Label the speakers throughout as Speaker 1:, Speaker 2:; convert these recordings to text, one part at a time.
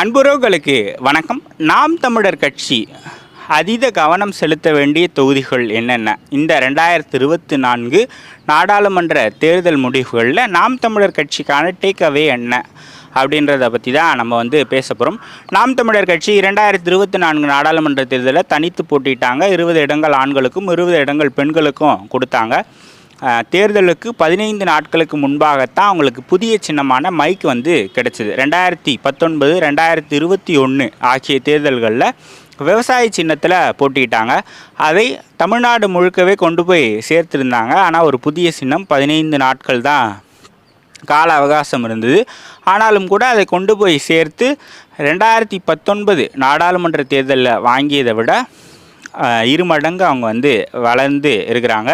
Speaker 1: அன்புறவுகளுக்கு வணக்கம். நாம் தமிழர் கட்சி அதீத கவனம் செலுத்த வேண்டிய தொகுதிகள் என்னென்ன? இந்த ரெண்டாயிரத்தி இருபத்தி நான்கு நாடாளுமன்ற தேர்தல் முடிவுகளில் நாம் தமிழர் கட்சிக்கான டேக் அவே என்ன? அப்படின்றத பற்றி தான் நம்ம வந்து பேச போகிறோம் நாம் தமிழர் கட்சி இரண்டாயிரத்தி இருபத்தி நான்கு நாடாளுமன்ற தேர்தலில் தனித்து போட்டிட்டாங்க. இருபது இடங்கள் ஆண்களுக்கும் இருபது இடங்கள் பெண்களுக்கும் கொடுத்தாங்க. தேர்தலுக்கு பதினைந்து நாட்களுக்கு முன்பாகத்தான் அவங்களுக்கு புதிய சின்னமான மைக் வந்து கிடைச்சிது. ரெண்டாயிரத்தி பத்தொன்பது ரெண்டாயிரத்தி இருபத்தி ஒன்று ஆகிய தேர்தல்களில் விவசாய சின்னத்தில் போட்டிக்கிட்டாங்க அதை தமிழ்நாடு முழுக்கவே கொண்டு போய் சேர்த்துருந்தாங்க. ஆனால் ஒரு புதிய சின்னம் பதினைந்து நாட்கள் தான் கால அவகாசம் இருந்தது. ஆனாலும் கூட அதை கொண்டு போய் சேர்த்து ரெண்டாயிரத்தி பத்தொன்பது நாடாளுமன்ற தேர்தலில் வாங்கியதை விட இரு மடங்கு அவங்க வந்து வளர்ந்து இருக்கிறாங்க.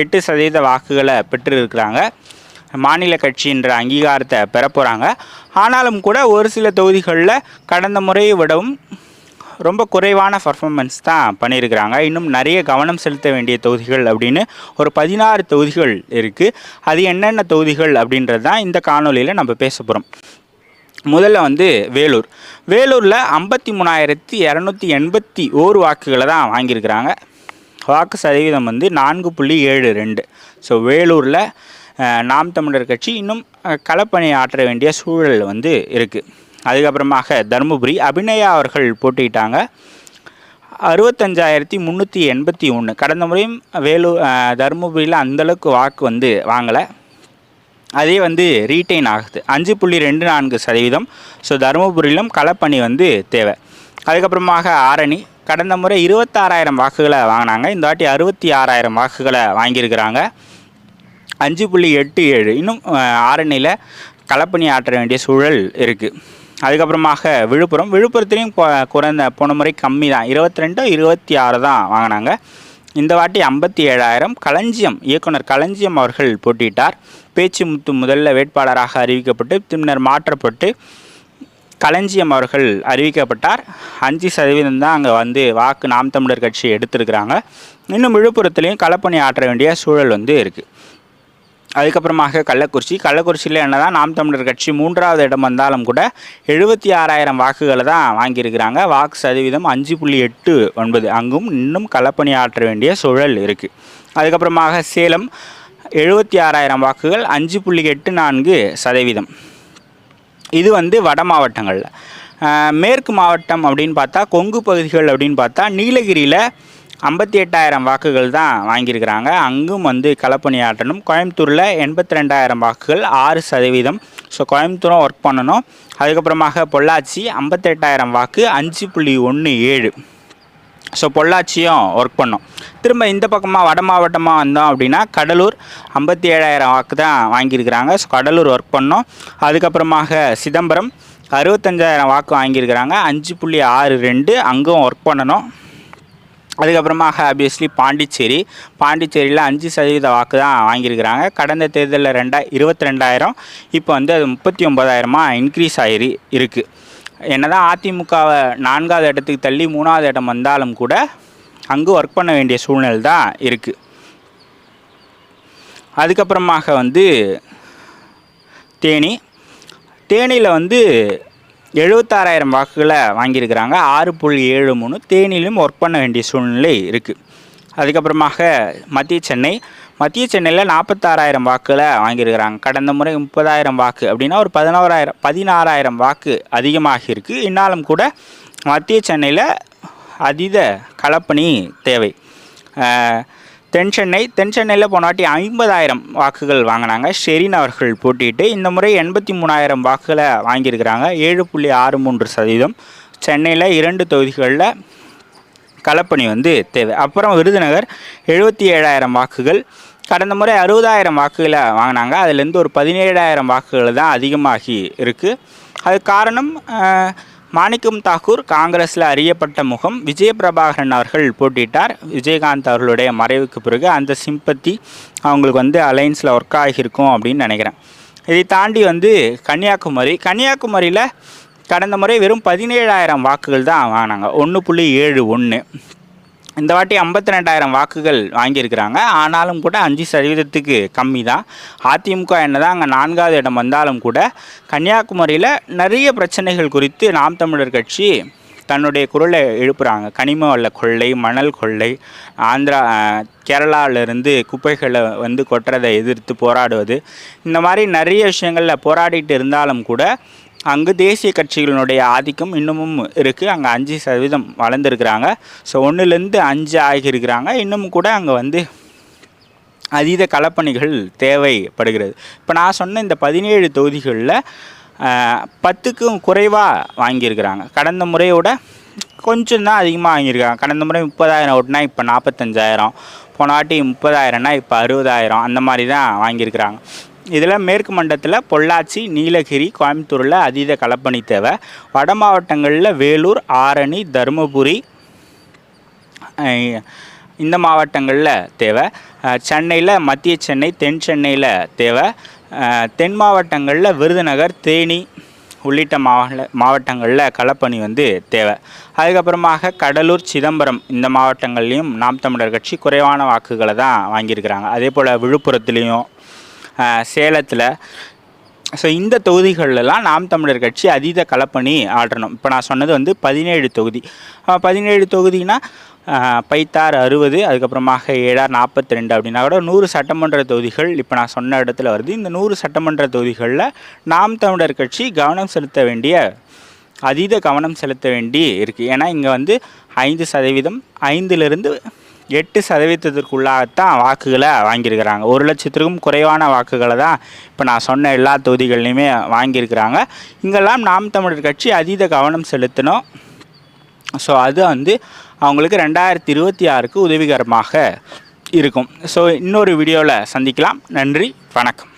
Speaker 1: எட்டு சதவீத வாக்குகளை பெற்று இருக்கிறாங்க மாநில கட்சின்ற அங்கீகாரத்தை பெற போகிறாங்க ஆனாலும் கூட ஒரு சில தொகுதிகளில் கடந்த முறையை விடவும் ரொம்ப குறைவான பர்ஃபார்மன்ஸ் தான் பண்ணியிருக்கிறாங்க. இன்னும் நிறைய கவனம் செலுத்த வேண்டிய தொகுதிகள் அப்படின்னு ஒரு பதினாறு தொகுதிகள் இருக்குது அது என்னென்ன தொகுதிகள் அப்படின்றது தான் இந்த காணொலியில் நம்ம பேச போகிறோம் முதல்ல வந்து வேலூர். வேலூரில் ஐம்பத்தி மூணாயிரத்தி இரநூத்தி எண்பத்தி ஓரு வாக்குகளை தான் வாங்கியிருக்கிறாங்க. வாக்கு சதவீதம் வந்து நான்கு புள்ளி ஏழு ரெண்டு. ஸோ வேலூரில் நாம் தமிழர் கட்சி இன்னும் களப்பணி ஆற்ற வேண்டிய சூழல் வந்து இருக்குது அதுக்கப்புறமாக தருமபுரி அபிநயா அவர்கள் போட்டிக்கிட்டாங்க அறுபத்தஞ்சாயிரத்தி முந்நூற்றி எண்பத்தி ஒன்று கடந்த முறையும் வேலூர் தருமபுரியில் அந்தளவுக்கு வாக்கு வந்து வாங்கலை. அதே வந்து ரீட்டைன் ஆகுது. அஞ்சு புள்ளி ரெண்டு நான்கு சதவீதம். ஸோ தருமபுரியிலும் களப்பணி வந்து தேவை. அதுக்கப்புறமாக ஆரணி. கடந்த முறை இருபத்தாறாயிரம் வாக்குகளை வாங்கினாங்க. இந்த வாட்டி அறுபத்தி ஆறாயிரம் வாக்குகளை வாங்கியிருக்கிறாங்க. அஞ்சு புள்ளி எட்டு ஏழு. இன்னும் ஆரணியில் களப்பணி ஆற்ற வேண்டிய சூழல் இருக்குது அதுக்கப்புறமாக விழுப்புரம். விழுப்புரத்துலேயும் குறைந்த போன முறை கம்மி தான் இருபத்தி ரெண்டோ இருபத்தி ஆறு தான் வாங்கினாங்க. இந்த வாட்டி ஐம்பத்தி ஏழாயிரம். களஞ்சியம் இயக்குனர் களஞ்சியம் அவர்கள் போட்டியிட்டார். பேச்சு முத்து முதல்ல வேட்பாளராக அறிவிக்கப்பட்டு பின்னர் மாற்றப்பட்டு களஞ்சியம் அவர்கள் அறிவிக்கப்பட்டார். அஞ்சு சதவீதம் தான் அங்கே வந்து வாக்கு நாம் தமிழர் கட்சி எடுத்திருக்கிறாங்க. இன்னும் விழுப்புரத்துலேயும் களப்பணி ஆற்ற வேண்டிய சூழல் வந்து இருக்குது அதுக்கப்புறமாக கள்ளக்குறிச்சி. கள்ளக்குறிச்சியில் என்னதான் நாம் தமிழர் கட்சி மூன்றாவது இடம் வந்தாலும் கூட எழுபத்தி ஆறாயிரம் வாக்குகளை தான் வாங்கியிருக்கிறாங்க. வாக்கு சதவீதம் அஞ்சு புள்ளி எட்டு ஒன்பது. அங்கும் இன்னும் களப்பணி ஆற்ற வேண்டிய சூழல் இருக்குது அதுக்கப்புறமாக சேலம் எழுபத்தி ஆறாயிரம் வாக்குகள் அஞ்சு புள்ளி எட்டு நான்கு சதவீதம். இது வந்து வட மாவட்டங்களில். மேற்கு மாவட்டம் அப்படின்னு பார்த்தா கொங்கு பகுதிகள் அப்படின்னு பார்த்தா நீலகிரியில் ஐம்பத்தி எட்டாயிரம் வாக்குகள் தான் வாங்கியிருக்கிறாங்க. அங்கும் வந்து களப்பணியாற்றணும். கோயம்புத்தூரில் எண்பத்தி ரெண்டாயிரம் வாக்குகள் ஆறு சதவீதம். ஸோ கோயம்புத்தூரும் ஒர்க் பண்ணணும். அதுக்கப்புறமாக பொள்ளாச்சி ஐம்பத்தெட்டாயிரம் வாக்கு அஞ்சு புள்ளி ஒன்று ஏழு. ஸோ பொள்ளாச்சியும் ஒர்க் பண்ணோம். திரும்ப இந்த பக்கமாக வட மாவட்டமாக வந்தோம் அப்படின்னா கடலூர் ஐம்பத்தி ஏழாயிரம் வாக்கு தான் வாங்கியிருக்கிறாங்க. ஸோ கடலூர் ஒர்க் பண்ணோம். அதுக்கப்புறமாக சிதம்பரம் அறுபத்தஞ்சாயிரம் வாக்கு வாங்கியிருக்கிறாங்க. அஞ்சு புள்ளி ஆறு ரெண்டு அங்கும் ஒர்க் பண்ணணும். அதுக்கப்புறமாக ஆப்வியஸ்லி பாண்டிச்சேரி. பாண்டிச்சேரியில் அஞ்சு சதவீத வாக்கு தான் வாங்கியிருக்கிறாங்க. கடந்த தேர்தலில் ரெண்டா இருபத்தி ரெண்டாயிரம் இப்போ வந்து அது முப்பத்தி ஒம்பதாயிரமாக இன்க்ரீஸ் ஆகி இருக்குது என்னதான் அதிமுகவை நான்காவது இடத்துக்கு தள்ளி மூணாவது இடம் வந்தாலும் கூட அங்கு ஒர்க் பண்ண வேண்டிய சூழ்நிலை தான் இருக்குது அதுக்கப்புறமாக வந்து தேனி. தேனியில் வந்து எழுபத்தாறாயிரம் வாக்குகளை வாங்கியிருக்கிறாங்க. ஆறு புள்ளி ஏழு மூணு தேனியிலும் ஒர்க் பண்ண வேண்டிய சூழ்நிலை இருக்குது அதுக்கப்புறமாக மத்திய சென்னை. மத்திய சென்னையில் நாற்பத்தாறாயிரம் வாக்குகளை வாங்கியிருக்கிறாங்க. கடந்த முறை முப்பதாயிரம் வாக்கு அப்படின்னா ஒரு பதினோராயிரம் பதினாறாயிரம் வாக்கு அதிகமாக இருக்குது இன்னாலும் கூட மத்திய சென்னையில் அதீத களப்பணி தேவை. தென் சென்னை தென் சென்னையில் போனாட்டி ஐம்பதாயிரம் வாக்குகள் வாங்கினாங்க. ஷெரீன் அவர்கள் போட்டிட்டு இந்த முறை எண்பத்தி மூணாயிரம் வாக்குகளை வாங்கியிருக்கிறாங்க. ஏழு புள்ளி ஆறு மூன்று சதவீதம். சென்னையில் இரண்டு தொகுதிகளில் களப்பணி வந்து தேவை. அப்புறம் விருதுநகர் எழுபத்தி ஏழாயிரம் வாக்குகள். கடந்த முறை அறுபதாயிரம் வாக்குகளை வாங்கினாங்க. அதுலேருந்து ஒரு பதினேழாயிரம் வாக்குகள் தான் அதிகமாகி இருக்குது அது காரணம் மாணிக்கம் தாக்கூர் காங்கிரஸில் அறியப்பட்ட முகம் விஜயபிரபாகரன் அவர்கள் போட்டியிட்டார் விஜயகாந்த் அவர்களுடைய மறைவுக்கு பிறகு அந்த சிம்பத்தி அவங்களுக்கு வந்து அலைன்ஸில் ஒர்க் ஆகியிருக்கும் அப்படின்னு நினைக்கிறேன். இதை தாண்டி வந்து கன்னியாகுமரி கன்னியாகுமரியில் கடந்த முறை வெறும் பதினேழாயிரம் வாக்குகள் தான் வாங்கினாங்க. ஒன்று புள்ளி ஏழு ஒன்று இந்த வாட்டி ஐம்பத்தி ரெண்டாயிரம் வாக்குகள் வாங்கியிருக்கிறாங்க. ஆனாலும் கூட அஞ்சு சதவீதத்துக்கு கம்மி தான் அதிமுக என்ன தான் அங்கே நான்காவது இடம் வந்தாலும் கூட கன்னியாகுமரியில் நிறைய பிரச்சனைகள் குறித்து நாம் தமிழர் கட்சி தன்னுடைய குரலை எழுப்புகிறாங்க கனிம வள கொள்ளை மணல் கொள்ளை ஆந்திரா கேரளாவிலேருந்து குப்பைகளை வந்து கொட்டுறதை எதிர்த்து போராடுவது. இந்த மாதிரி நிறைய விஷயங்களில் போராடிட்டு இருந்தாலும் கூட அங்கு தேசிய கட்சிகளினுடைய ஆதிக்கம் இன்னமும் இருக்குது அங்கே அஞ்சு சதவீதம் வளர்ந்துருக்கிறாங்க. ஸோ ஒன்றுலேருந்து அஞ்சு ஆகியிருக்கிறாங்க. இன்னமும் கூட அங்கே வந்து அதீத களப்பணிகள் தேவைப்படுகிறது. இப்போ நான் சொன்ன இந்த பதினேழு தொகுதிகளில் பத்துக்கும் குறைவாக வாங்கியிருக்கிறாங்க. கடந்த முறையோட கொஞ்சம் தான் அதிகமாக வாங்கியிருக்காங்க. கடந்த முறை முப்பதாயிரம் ஓட்டுனா இப்போ நாற்பத்தஞ்சாயிரம் போனாட்டி முப்பதாயிரம்னா இப்போ அறுபதாயிரம். அந்த மாதிரி தான் வாங்கியிருக்கிறாங்க. இதில் மேற்கு மண்டலத்தில் பொள்ளாச்சி நீலகிரி கோயம்புத்தூரில் அதீத களப்பணி தேவை. வட மாவட்டங்களில் வேலூர் ஆரணி தருமபுரி இந்த மாவட்டங்களில் தேவை. சென்னையில் மத்திய சென்னை தென் சென்னையில் தேவை. தென் மாவட்டங்களில் விருதுநகர் தேனி உள்ளிட்ட மாவட்ட மாவட்டங்களில் களப்பணி வந்து தேவை. அதுக்கப்புறமாக கடலூர் சிதம்பரம் இந்த மாவட்டங்கள்லேயும் நாம் தமிழர் கட்சி குறைவான வாக்குகளை தான் வாங்கியிருக்கிறாங்க. அதே போல் விழுப்புரத்துலேயும் சேலத்தில். ஸோ இந்த தொகுதிகளெல்லாம் நாம் தமிழர் கட்சி அதீத களப்பணி ஆடணும். இப்போ நான் சொன்னது வந்து பதினேழு தொகுதி. பதினேழு தொகுதினா பைத்தார் அறுபது அதுக்கப்புறமாக ஏழார் நாற்பத்தி ரெண்டு அப்படின்னா கூட நூறு சட்டமன்ற தொகுதிகள் இப்போ நான் சொன்ன இடத்துல வருது. இந்த நூறு சட்டமன்ற தொகுதிகளில் நாம் தமிழர் கட்சி கவனம் செலுத்த வேண்டிய அதீத கவனம் செலுத்த வேண்டி இருக்குது ஏன்னா இங்கே வந்து ஐந்து சதவீதம் ஐந்திலிருந்து எட்டு சதவீதத்திற்குள்ளாகத்தான் வாக்குகளை வாங்கியிருக்கிறாங்க. ஒரு லட்சத்திற்கும் குறைவான வாக்குகளை தான் இப்போ நான் சொன்ன எல்லா தொகுதிகள்லையுமே வாங்கியிருக்கிறாங்க. இங்கெல்லாம் நாம் தமிழர் கட்சி அதீத கவனம் செலுத்தணும். ஸோ அது வந்து அவங்களுக்கு ரெண்டாயிரத்தி இருபத்தி ஆறுக்கு உதவிகரமாக இருக்கும். ஸோ இன்னொரு வீடியோவில் சந்திக்கலாம். நன்றி வணக்கம்.